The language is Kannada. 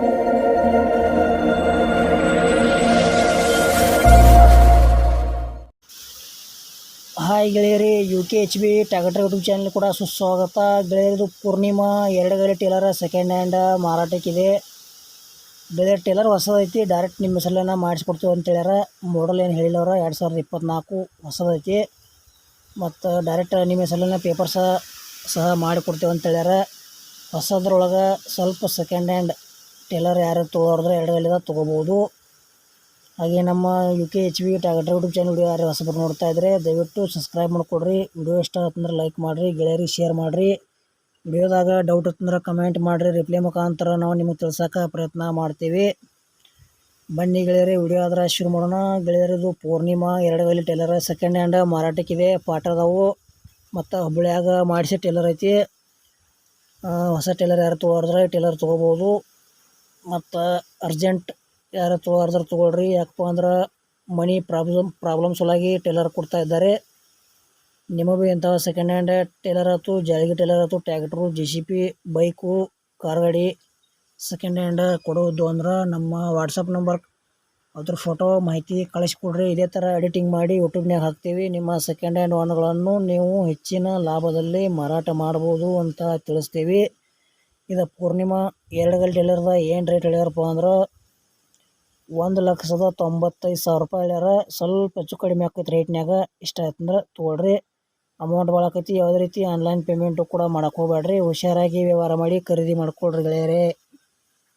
Hi ಗೆಳೆಯರಿ U K H B tractor YouTube channel ಕೂಡ ಸುಸ್ವಾಗತ. ಗೆಳೆಯರದು ಪೂರ್ಣಿಮಾ, ಎರಡು ಗಾಡಿ ಟೇಲರ್ ಸೆಕೆಂಡ್ ಹ್ಯಾಂಡ್ ಮಾರಾಟಕ್ಕಿದೆ. ಗೆಳೆಯರ್ ಟೇಲರ್ ಹೊಸದೈತಿ ಡೈರೆಕ್ಟ್ ನಿಮ್ಮ ಹೆಸರನ್ನ ಮಾಡಿಸ್ಕೊಡ್ತೀವಿ ಅಂತ ಹೇಳ್ಯಾರ. ಮಾಡಲ್ ಏನು ಹೇಳಿಲ್ಲ ಅವ್ರು ಎರಡು ಸಾವಿರದ ಇಪ್ಪತ್ತ್ನಾಲ್ಕು ಹೊಸದೈತಿ. ಮತ್ತು ಡೈರೆಕ್ಟ್ ನಿಮ್ಮ ಹೆಸರನ್ನ ಪೇಪರ್ ಸಹ ಸಹ ಮಾಡಿಕೊಡ್ತೀವಿ ಅಂತ ಹೇಳ್ಯಾರ. ಹೊಸದ್ರೊಳಗೆ ಸ್ವಲ್ಪ ಸೆಕೆಂಡ್ ಹ್ಯಾಂಡ್ ಟೇಲರ್ ಯಾರು ತೊಗೊಳೋದ್ರೆ ಎರಡು ಗಾಲಿದ ತೊಗೋಬೋದು. ಹಾಗೆ ನಮ್ಮ U K H V tractor YouTube channel video ಯಾರು ಹೊಸಬ್ರು ನೋಡ್ತಾ ಇದ್ದರೆ ದಯವಿಟ್ಟು ಸಬ್ಸ್ಕ್ರೈಬ್ ಮಾಡಿಕೊಡ್ರಿ. ವಿಡಿಯೋ ಇಷ್ಟ ಆತಂದ್ರೆ ಲೈಕ್ ಮಾಡಿರಿ, ಗೆಳೆಯರಿಗೆ ಶೇರ್ ಮಾಡಿರಿ. ವಿಡಿಯೋದಾಗ ಡೌಟ್ ಇತ್ತಂದ್ರೆ ಕಮೆಂಟ್ ಮಾಡಿರಿ. ರಿಪ್ಲೈ ಮುಖಾಂತರ ನಾವು ನಿಮಗೆ ತಿಳ್ಸೋಕೆ ಪ್ರಯತ್ನ ಮಾಡ್ತೀವಿ. ಬನ್ನಿ ಗೆಳೆಯರಿ ವಿಡಿಯೋ ಆದ್ರೆ ಶುರು ಮಾಡೋಣ. ಗೆಳೆಯರದು ಪೂರ್ಣಿಮಾ, ಎರಡು ಗಾಲಿ ಟೇಲರ್ ಸೆಕೆಂಡ್ ಹ್ಯಾಂಡ್ ಮಾರಾಟಕ್ಕಿದೆ ಪಾಠ ಅದಾವು. ಮತ್ತು ಹುಬ್ಬಳ್ಳಿಯಾಗ ಮಾಡಿಸಿ ಟೇಲರ್ ಐತಿ. ಹೊಸ ಟೇಲರ್ ಯಾರು ತೊಗೊಳಿದ್ರೆ ಟೇಲರ್ ತೊಗೋಬೋದು. ಮತ್ತು ಅರ್ಜೆಂಟ್ ಯಾರು ತೊಗೊಳಾರ್ದ್ರೆ ತೊಗೊಳ್ರಿ, ಯಾಕಪ್ಪ ಅಂದ್ರೆ ಮನಿ ಪ್ರಾಬ್ಲಮ್ ಪ್ರಾಬ್ಲಮ್ ಸಲುವಾಗಿ ಟೇಲರ್ ಕೊಡ್ತಾ ಇದ್ದಾರೆ. ನಿಮಗೂ ಇಂಥ ಸೆಕೆಂಡ್ ಹ್ಯಾಂಡ್ ಟೇಲರ್ ಆಯ್ತು, ಜಾಲಿಗೆ ಟೇಲರ್ ಆಯ್ತು tractor J C B bike car ಗಾಡಿ ಸೆಕೆಂಡ್ ಹ್ಯಾಂಡ್ ಕೊಡೋದು ಅಂದ್ರೆ ನಮ್ಮ ವಾಟ್ಸಪ್ ನಂಬರ್ ಅದ್ರ ಫೋಟೋ ಮಾಹಿತಿ ಕಳಿಸ್ಕೊಡ್ರಿ. ಇದೇ ಥರ ಎಡಿಟಿಂಗ್ ಮಾಡಿ ಯೂಟ್ಯೂಬ್ನಾಗ ಹಾಕ್ತೀವಿ. ನಿಮ್ಮ ಸೆಕೆಂಡ್ ಹ್ಯಾಂಡ್ ವಾಹನಗಳನ್ನು ನೀವು ಹೆಚ್ಚಿನ ಲಾಭದಲ್ಲಿ ಮಾರಾಟ ಮಾಡ್ಬೋದು ಅಂತ ತಿಳಿಸ್ತೀವಿ. ಇದು ಪೂರ್ಣಿಮಾ ಎರಡು ಗಂಟೆ ಟೇಲರ್ದ ಏನು ರೇಟ್ ಹೇಳ್ಯಾರಪ್ಪ ಅಂದ್ರೆ ಒಂದು ಲಕ್ಷದ ತೊಂಬತ್ತೈದು ಸಾವಿರ ರೂಪಾಯಿ ಹೇಳ್ಯಾರ. ಸ್ವಲ್ಪ ಹೆಚ್ಚು ಕಡಿಮೆ ಆಕೈತಿ ರೇಟ್ನಾಗ ಇಷ್ಟ ಆಯ್ತಂದ್ರೆ ತೊಗೊಳ್ರಿ. ಅಮೌಂಟ್ ಭಾಳ ಆಕೈತಿ. ಯಾವುದೇ ರೀತಿ ಆನ್ಲೈನ್ ಪೇಮೆಂಟು ಕೂಡ ಮಾಡಕ್ಕೆ ಹೋಗ್ಬೇಡ್ರಿ ಹುಷಾರಾಗಿ ವ್ಯವಹಾರ ಮಾಡಿ ಖರೀದಿ ಮಾಡ್ಕೊಳ್ರಿ ಗೆಳೆಯರೇ.